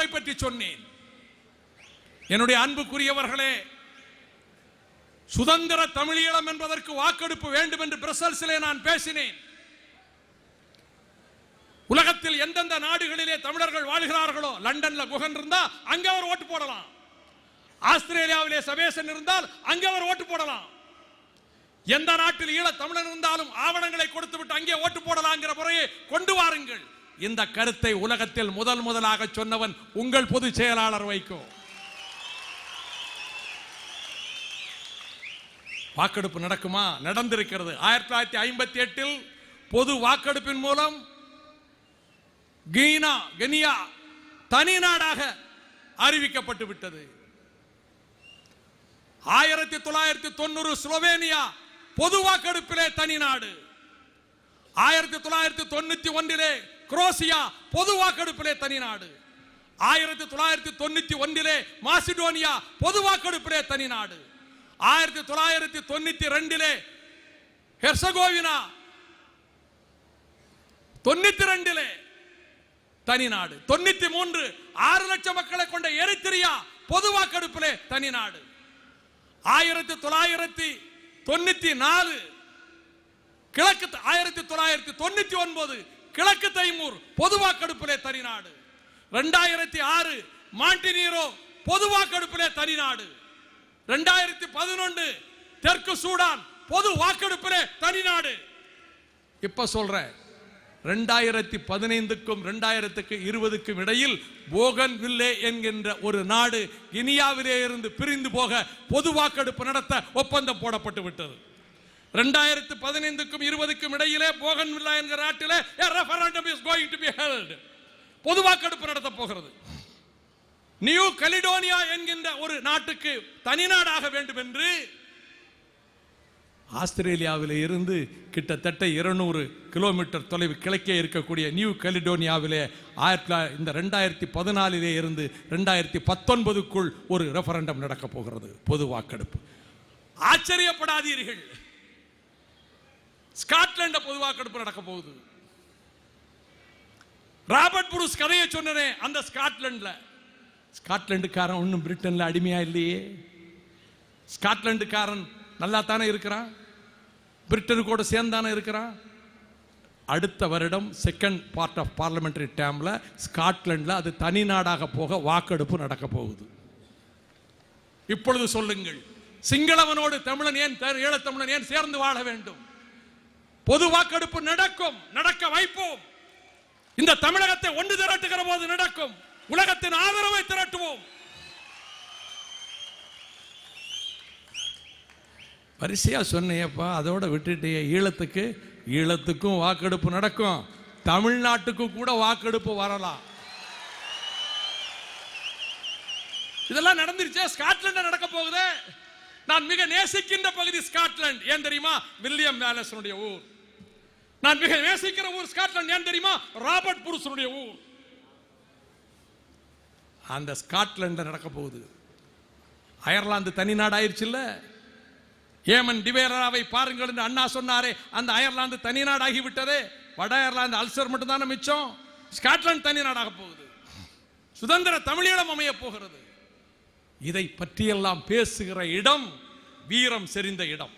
மரணத்தை பற்றி சொன்னேன். என்னுடைய அன்புக்குரியவர்களே சுதந்திர தமிழீழம் என்பதற்கு வாக்கெடுப்பு வேண்டும் என்று பிரசல்ஸிலே நான் பேசினேன். உலகத்தில் எந்தெந்த நாடுகளிலே தமிழர்கள் வாழ்கிறார்களோ லண்டன்ல குகன் இருந்தா அங்க அவர் ஓட்டு போடலாம். ஆஸ்திரேலியாவிலே சபேசன் இருந்தால் அங்க அவர் ஓட்டு போடலாம். எந்த நாட்டில் ஈழ தமிழன் இருந்தாலும் ஆவணங்களை கொடுத்து விட்டு அங்கே ஓட்டு போடலாங்கிற முறையை கொண்டு வாருங்கள். இந்த கருத்தை உலகத்தில் முதல் முதலாக சொன்னவன் உங்கள் பொதுச் செயலாளர் வைக்கோ வாக்கெடுப்பு நடக்குமா? நடந்திருக்கிறது. ஆயிரத்தி தொள்ளாயிரத்தி ஐம்பத்தி எட்டில் பொது வாக்கெடுப்பின் மூலம் கீனா கெனியா தனி நாடாக அறிவிக்கப்பட்டு விட்டது. ஆயிரத்தி தொள்ளாயிரத்தி தொண்ணூறு ஸ்லோவேனியா பொது வாக்கெடுப்பிலே தனி நாடு. ஆயிரத்தி தொள்ளாயிரத்தி தொண்ணூத்தி ஒன்றிலே குரோசியா பொது வாக்கெடுப்பிலே தனி நாடு. ஆயிரத்தி தொள்ளாயிரத்தி தொண்ணூத்தி ஒன்றிலே மாசிடோனியா பொது வாக்கெடுப்பிலே தனி நாடு. ஆயிரத்தி தொள்ளாயிரத்தி தொண்ணூத்தி ரெண்டிலே ஹெர்சகோவினா தொண்ணூத்தி ரெண்டிலே தனி நாடு. தொண்ணூத்தி மூன்று ஆறு லட்சம் மக்களை கொண்ட எரித்திரியா பொது வாக்கெடுப்பிலே தனி நாடு. ஆயிரத்தி தொள்ளாயிரத்தி தொண்ணூத்தி நாலு கிழக்கு ஆயிரத்தி தொள்ளாயிரத்தி தொண்ணூத்தி ஒன்பது கிழக்கு தைமூர் பொது வாக்கெடுப்பிலே தனிநாடு ரெண்டாயிரத்தி ஆறு மாண்டினீரோ பொது வாக்கெடுப்பிலே தனி நாடு. ரெண்டாயிரத்தி பதினொன்று தெற்கு சூடான் பொது வாக்கெடுப்பிலே தனி நாடு. இப்ப சொல்றேன் ரெண்டாயிரத்தி பதினைந்துக்கும் ரெண்டாயிரத்துக்கு இருபதுக்கும் இடையில் போகன் வில்லே என்கின்ற ஒரு நாடு கினியாவிலே இருந்து பிரிந்து போக பொது வாக்கெடுப்பு நடத்த ஒப்பந்தம் போடப்பட்டு விட்டது. ரெண்டாயிரத்து பதினைந்துக்கும் இருபதுக்கும் இடையிலே போகன் வில்லா என்கிற நாட்டிலே referendum is going to be held பொது வாக்கெடுப்பு நடத்த போகிறது. நியூ கலிடோனியா என்கின்ற ஒரு நாட்டுக்கு தனி நாடாக வேண்டும் என்று ஆஸ்திரேலியாவில் இருந்து கிட்டத்தட்ட இருநூறு கிலோமீட்டர் தொலைவு கிழக்கே இருக்கக்கூடிய நியூ கலிடோனியாவிலே ஆயிரத்தி இந்த ரெண்டாயிரத்தி பதினாலிலே இருந்து ரெண்டாயிரத்தி பத்தொன்பதுக்குள் ஒரு ரெஃபரண்டம் நடக்க போகிறது. பொது வாக்கெடுப்பு ஆச்சரியப்படாதீர்கள். ஸ்காட்லாண்ட பொது வாக்கெடுப்பு நடக்க போகுது. ராபர்ட் புரூஸ் கதையை சொன்னனே அந்த ஸ்காட்லாண்ட்ல. ஸ்காட்லாண்டுக்காரன் ஒன்றும் பிரிட்டன்ல அடிமையா இல்லையே. ஸ்காட்லாண்டுக்காரன் நல்லா தானே இருக்கிறான்? பிரிட்டனு கூட சேர்ந்தானே இருக்கிறான்? அடுத்த வருடம் செகண்ட் பார்ட் ஆஃப் பார்லமெண்டரி டேம்ல ஸ்காட்லாண்டில் அது தனி நாடாக போக வாக்கெடுப்பு நடக்க போகுது. இப்பொழுது சொல்லுங்கள் சிங்களவனோடு தமிழன் ஏன் தே- ஈழத்தமிழன் ஏன் சேர்ந்து வாழ வேண்டும்? பொது வாக்கெடுப்பு நடக்கும் நடக்க வைப்போம். இந்த தமிழகத்தை ஒன்று திரட்டுகிற போது நடக்கும். உலகத்தின் ஆதரவை திரட்டுவோம். வரிசையா சொன்னியப்பா அதோட விட்டுட்டிய ஈழத்துக்கு ஈழத்துக்கும் வாக்கெடுப்பு நடக்கும். தமிழ்நாட்டுக்கும் கூட வாக்கெடுப்பு வரலாம். இதெல்லாம் நடந்துருச்சே ஸ்காட்லாண்ட் நடக்க போகுதே. நான் மிக நேசிக்கின்ற பகுதி ஸ்காட்லாந்து ஏன் தெரியுமா? வில்லியம் வேலஸனுடைய ஊர். நான் மிக நேசிக்கிற ஊர் ஸ்காட்லாந்து ஏன் தெரியுமா? ராபர்ட் புருஷனுடைய ஊர். அந்த ஸ்காட்லாண்டில் நடக்க போகுது. அயர்லாந்து தனி நாடு ஆயிருச்சுல்ல? ஏமன் டிவேராவை பாருங்கள் என்று அண்ணா சொன்னாரே அந்த அயர்லாந்து தனி நாடாகி விட்டதே வட அயர்லாந்து அல்சர் மட்டும்தானே மிச்சம்? ஸ்காட்லாந்து தனி நாடாக போகுது. சுதந்திர தமிழீழம் அமைய போகிறது. இதை பற்றியெல்லாம் பேசுகிற இடம் வீரம் செறிந்த இடம்.